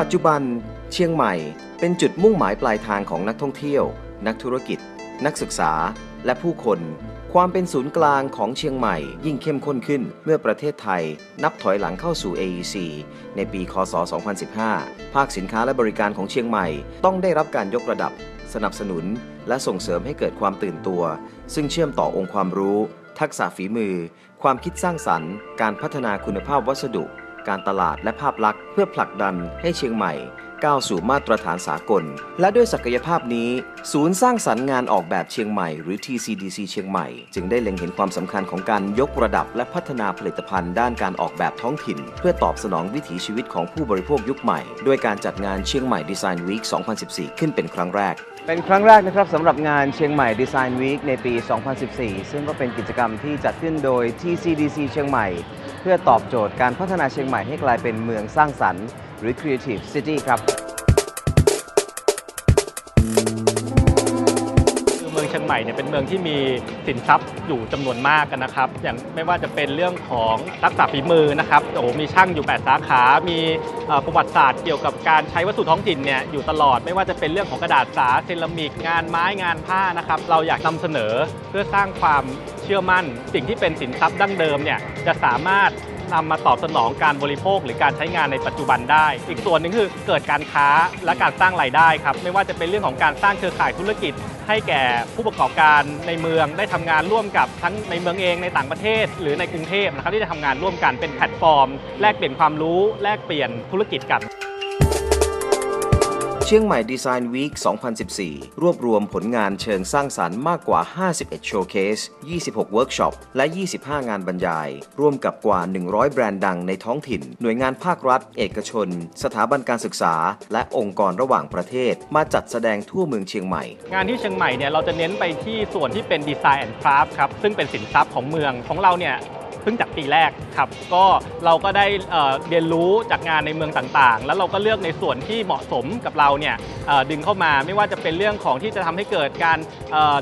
ปัจจุบันเชียงใหม่เป็นจุดมุ่งหมายปลายทางของนักท่องเที่ยว นักธุรกิจ นักศึกษา และผู้คน ความเป็นศูนย์กลางของเชียงใหม่ยิ่งเข้มข้นขึ้นเมื่อประเทศไทย นับถอยหลังเข้าสู่ AEC ในปี คศ 2015 ภาคสินค้าและบริการของเชียงใหม่ ต้องได้รับการยกระดับ สนับสนุน และส่งเสริมให้เกิดความตื่นตัว ซึ่งเชื่อมต่อองค์ความรู้ ทักษะฝีมือ ความคิดสร้างสรรค์ การพัฒนาคุณภาพวัสดุ การตลาดและภาพลักษณ์เพื่อผลักดันให้เชียงใหม่ก้าวสู่มาตรฐานสากล และด้วยศักยภาพนี้ ศูนย์สร้างสรรค์งานออกแบบเชียงใหม่หรือ TCDC เชียงใหม่ จึงได้เล็งเห็นความสำคัญของการยกระดับและพัฒนาผลิตภัณฑ์ด้านการออกแบบท้องถิ่น เพื่อตอบสนองวิถีชีวิตของผู้บริโภคยุคใหม่ ด้วยการจัดงานเชียงใหม่ดีไซน์วีค2014 ขึ้นเป็นครั้งแรก เป็นครั้งแรกนะครับสำหรับงานเชียงใหม่ดีไซน์วีคในปี 2014 ซึ่งก็เป็นกิจกรรมที่จัดขึ้นโดย TCDC เชียงใหม่ พื่อตอบโจทย์การพัฒนาเชียงใหม่ให้กลายเป็นเมืองสร้างสรรค์ หรือ Creative City ครับ ชียงใหม่เนี่ยเป็นเมืองที่มีสินทรัพย์อยู่จำนวนมากกันนะครับ อย่างไม่ว่าจะเป็นเรื่องของทักษะฝีมือนะครับโอ้โหมีช่างอยู่ 8 สาขา มีประวัติศาสตร์เกี่ยวกับการใช้วัสดุท้องถิ่นเนี่ยอยู่ตลอด ไม่ว่าจะเป็นเรื่องของกระดาษสาเซรามิก งานไม้งานผ้านะครับ เราอยากนำเสนอเพื่อสร้างความเชื่อมั่น สิ่งที่เป็นสินทรัพย์ดั้งเดิมเนี่ยจะสามารถ นำมาตอบสนองการบริโภค หรือการใช้งานในปัจจุบันได้ อีกส่วนหนึ่งคือเกิดการค้าและการสร้างรายได้ครับไม่ว่าจะเป็นเรื่องของการสร้างเครือข่ายธุรกิจ ให้แก่ผู้ประกอบการในเมืองได้ทำงานร่วมกับทั้งในเมืองเองในต่างประเทศ หรือในกรุงเทพนะครับที่จะทำงานร่วมกันเป็นแพลตฟอร์ม แลกเปลี่ยนความรู้ แลกเปลี่ยนธุรกิจกัน เชียงใหม่ดีไซน์วีค 2014 รวบรวมผลงานเชิงสร้างสรรค์มากกว่า 51 โชว์เคส 26 เวิร์กช็อป และ 25 งานบรรยาย ร่วมกับกว่า 100 แบรนด์ดังในท้องถิ่น หน่วยงานภาครัฐ เอกชน สถาบันการศึกษา และองค์กรระหว่างประเทศ มาจัดแสดงทั่วเมืองเชียงใหม่ งานที่เชียงใหม่เนี่ยเราจะเน้นไปที่ส่วนที่เป็นดีไซน์แอนด์คราฟครับ ซึ่งเป็นสินทรัพย์ของเมืองของเราเนี่ย เพิ่งจากปีแรกครับก็เราก็ได้เเรียนรู้จากงานในเมืองต่างๆ แล้วเราก็เลือกในส่วนที่เหมาะสมกับเราเนี่ยดึงเข้ามาไม่ว่าจะเป็นเรื่องของที่จะทำให้เกิดการ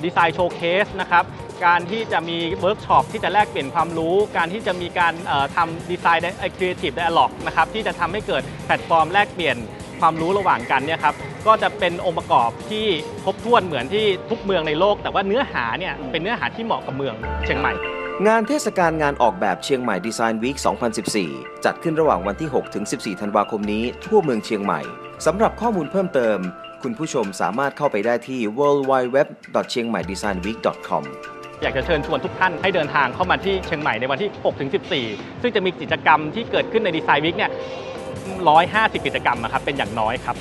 ดีไซน์โชว์เคสนะครับการที่จะมีเวิร์กช็อปที่จะแลกเปลี่ยนความรู้ การที่จะมีการทำดีไซน์ครีเอทีฟไดอะล็อกนะครับที่จะทำให้เกิดแพลตฟอร์มแลกเปลี่ยนความรู้ระหว่างกันเนี่ยครับก็จะเป็นองค์ประกอบที่ครบถ้วนเหมือนที่ทุกเมืองในโลก แต่ว่าเนื้อหาเนี่ยเป็นเนื้อหาที่เหมาะกับเมืองเชียงใหม่ งานเทศกาลงานออกแบบเชียงใหม่ดีไซน์วีค 2014 จัดขึ้นระหว่างวันที่ 6 ถึง 14 ธันวาคมนี้ทั่วเมืองเชียงใหม่ สำหรับข้อมูลเพิ่มเติม คุณผู้ชมสามารถเข้าไปได้ที่ worldwideweb.chiangmaidesign.week.com อยากจะเชิญชวนทุกท่านให้เดินทางเข้ามาที่เชียงใหม่ในวันที่ 6 ถึง 14 ซึ่งจะมีกิจกรรมที่เกิดขึ้นในดีไซน์วิกเนี่ย 150 กิจกรรมอะครับเป็นอย่างน้อยครับ